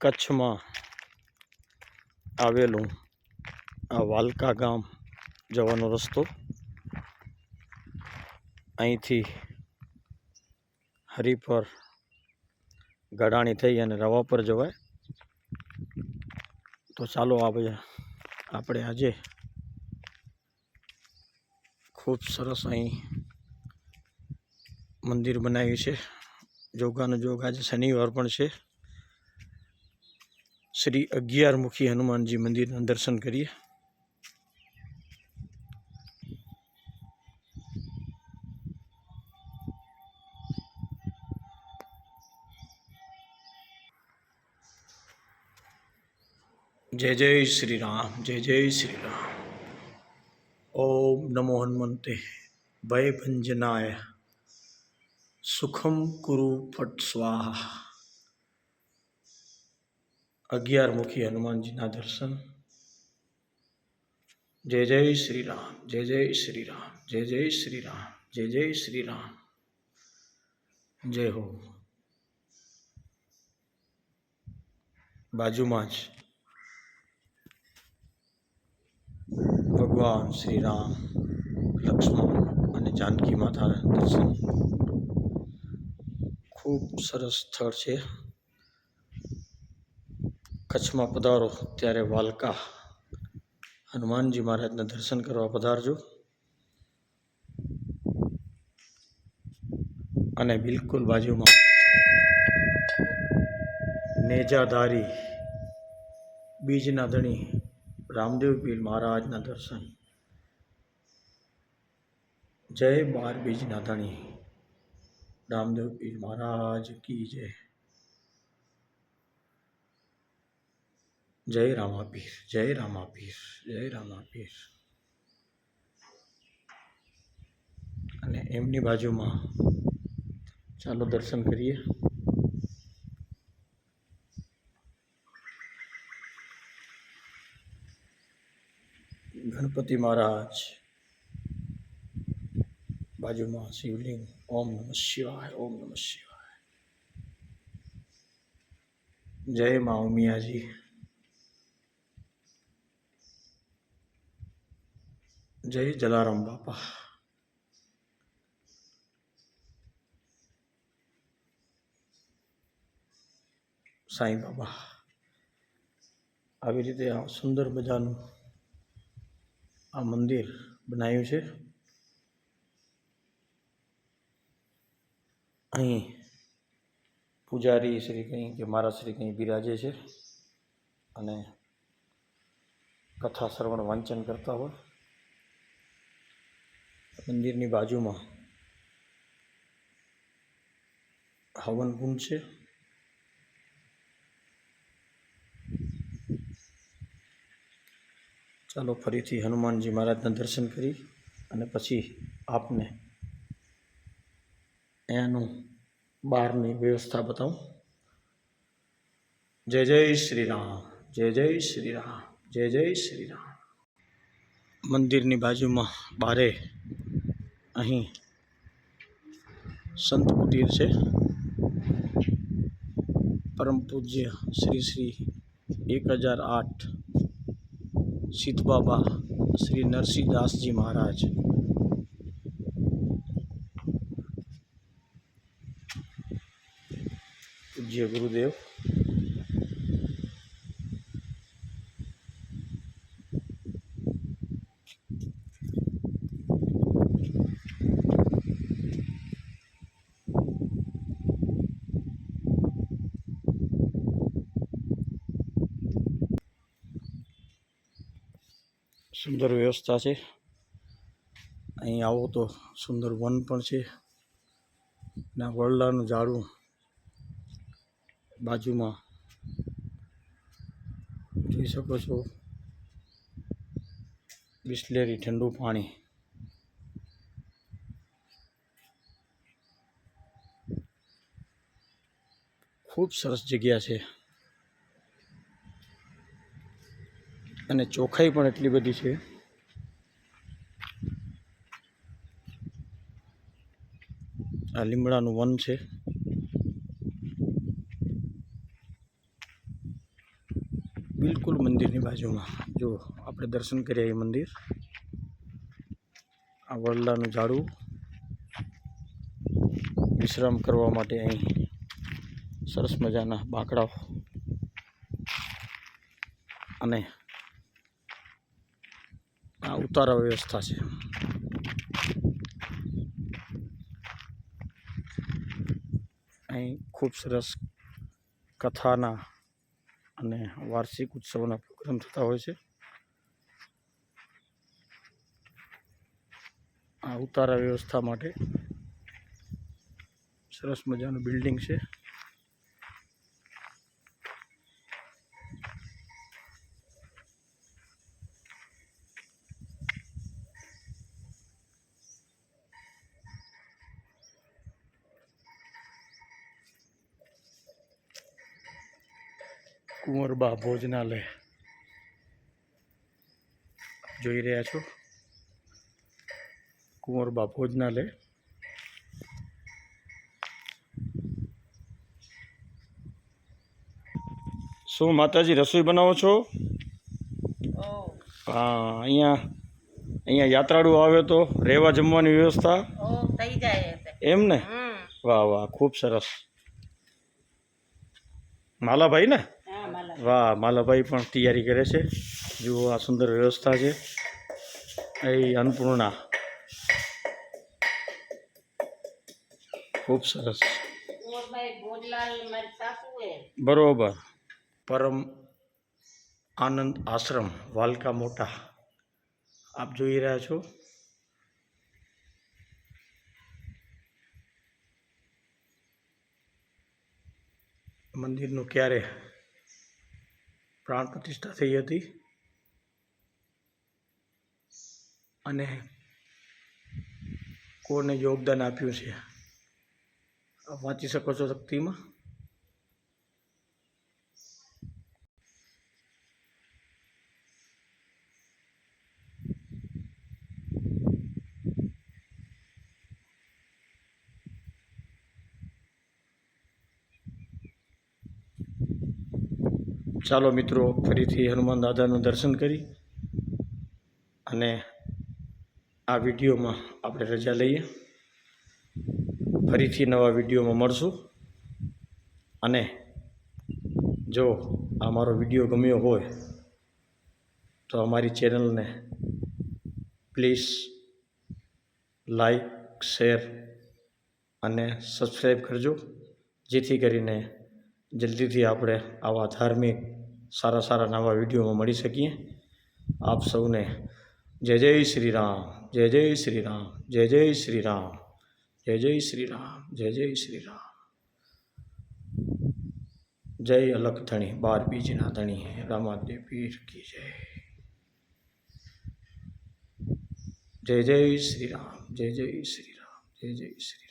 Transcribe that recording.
કચ્છમાં આવેલું આ વાલકા ગામ જવાનો રસ્તો. અહીંથી હરિપર ગડાણી થઈ અને રવા પર જવાય. તો ચાલો આપણે આપણે આજે ખૂબ સરસ અહીં મંદિર બનાવ્યું છે. જોગાનું જોગ આજે શનિવાર પણ છે. શ્રી અગિયારમુખી હનુમાનજી મંદિરના દર્શન કરીએ જય જય શ્રી રામ જય જય શ્રી રામ ઓમ નમો હનુમંતે ભય ભંજનાય સુખમ કુરુ ફટ સ્વાહા અગિયાર મુખી હનુમાનજીના દર્શન. જય જય શ્રી રામ, જય જય શ્રી રામ, જય જય શ્રી રામ, જય જય શ્રી રામ. જય હો. બાજુમાં જ ભગવાન શ્રી રામ, લક્ષ્મણ અને જાનકી માતા દર્શન. ખૂબ સરસ સ્થળ છે. કચ્છમાં પધારો. ત્યારે વાલકા હનુમાનજી મહારાજના દર્શન કરવા પધારજો. અને બિલકુલ બાજુમાં નેજાધારી બીજના ધણી રામદેવ પીર મહારાજના દર્શન. જય બાર બીજના ધણી રામદેવ પીર મહારાજ કી જય. જય રામાપીર જય રામાપીર જય રામાપીર. અને એમની બાજુમાં ચાલો દર્શન કરીએ. ગણપતિ મહારાજ બાજુમાં શિવલિંગ. ઓમ નમઃ શિવાય, ઓમ નમઃ શિવાય. જય મા ઉમિયાજી. જય જલારામ બાપા સાંઈ બાબા આવી રીતે આ સુંદર મજાનું આ મંદિર બનાવ્યું છે. અહીં પૂજારી શ્રી કંઈ કે મારા શ્રી કંઈ બિરાજે છે અને કથા શ્રવણ વાંચન કરતા હોય. મંદિરની બાજુમાં હવન કુંડ છે. ચાલો ફરીથી હનુમાનજી મહારાજના દર્શન કરી અને પછી આપને અહીંયાનું બહારની વ્યવસ્થા બતાવું. જય જય શ્રી રામ જય જય શ્રી રામ જય જય શ્રી રામ મંદિરની બાજુમાં બારે અહીં સંત કુટીર છે. પરમ પૂજ્ય શ્રી શ્રી એક હજાર આઠ સિદ્ધબાબા શ્રી નરસિંહદાસજી મહારાજ. પૂજ્ય ગુરુદેવ સુંદર વ્યવસ્થા છે. અહીં આવો તો સુંદર વન પણ છે. ના વરલાનું ઝાડું બાજુમાં જોઈ શકો છો. બિસ્લેરી ઠંડુ પાણી. ખૂબ સરસ જગ્યા છે. અને ચોખાઈ પણ એટલી બધી છે. આ લીમડાનું વન છે. બિલકુલ મંદિરની બાજુમાં. જો આપણે દર્શન કરીએ એ મંદિર. આ વડલાનું ઝાડું વિશ્રામ કરવા માટે અહીં સરસ મજાના બાંકડાઓ અને ઉતારા વ્યવસ્થા છે. અહીં ખૂબ સરસ કથાના અને વાર્ષિક ઉત્સવના પ્રોગ્રામ થતા હોય છે. આ ઉતારા વ્યવસ્થા માટે સરસ મજાનું બિલ્ડિંગ છે. કુંવરબા ભોજનાલય. જોઈ રહ્યા છો? કુંવરબા ભોજનાલય. શું માતાજી રસોઈ બનાવો છો? હા અહીંયા અહીંયા યાત્રાળુ આવે તો રહેવા જમવાની વ્યવસ્થા? થઈ જાય એમ ને? વાહ વાહ ખૂબ સરસ. માલાભાઈ ને? વાહ, માલાભાઈ પણ તૈયારી કરે છે. જુઓ આ સુંદર વ્યવસ્થા છે. એ અન્નપૂર્ણા. ખૂબ સરસ. બરોબર. પરમ આનંદ આશ્રમ, વાલકા મોટા. આપ જોઈ રહ્યા છો. મંદિરનું ક્યારે પ્રાણ પ્રતિષ્ઠા થઈ હતી. અને કોને યોગદાન આપ્યું છે? વાંચી શકો છો તકતીમાં ચાલો મિત્રો, ફરીથી હનુમાન દાદાનું દર્શન કરી અને આ વિડીયોમાં આપણે રજા લઈએ. ફરીથી નવા વિડીયોમાં મળશું. અને જો આ મારો વીડિયો ગમ્યો હોય, તો અમારી ચેનલને પ્લીઝ લાઈક, શેર અને સબસ્ક્રાઈબ કરજો. જેથી કરીને જલ્દીથી આપણે આવા ધાર્મિક સારા સારા નવા વિડીયોમાં મળી શકીએ આપ સૌને જય જય શ્રી રામ જય જય શ્રી રામ જય જય શ્રી રામ જય જય શ્રી રામ જય જય શ્રી રામ જય અલખ ધણી બાર બીજના ધણી રામાદેવ પીર કી જય જય જય શ્રી રામ જય જય શ્રી રામ જય જય શ્રી રામ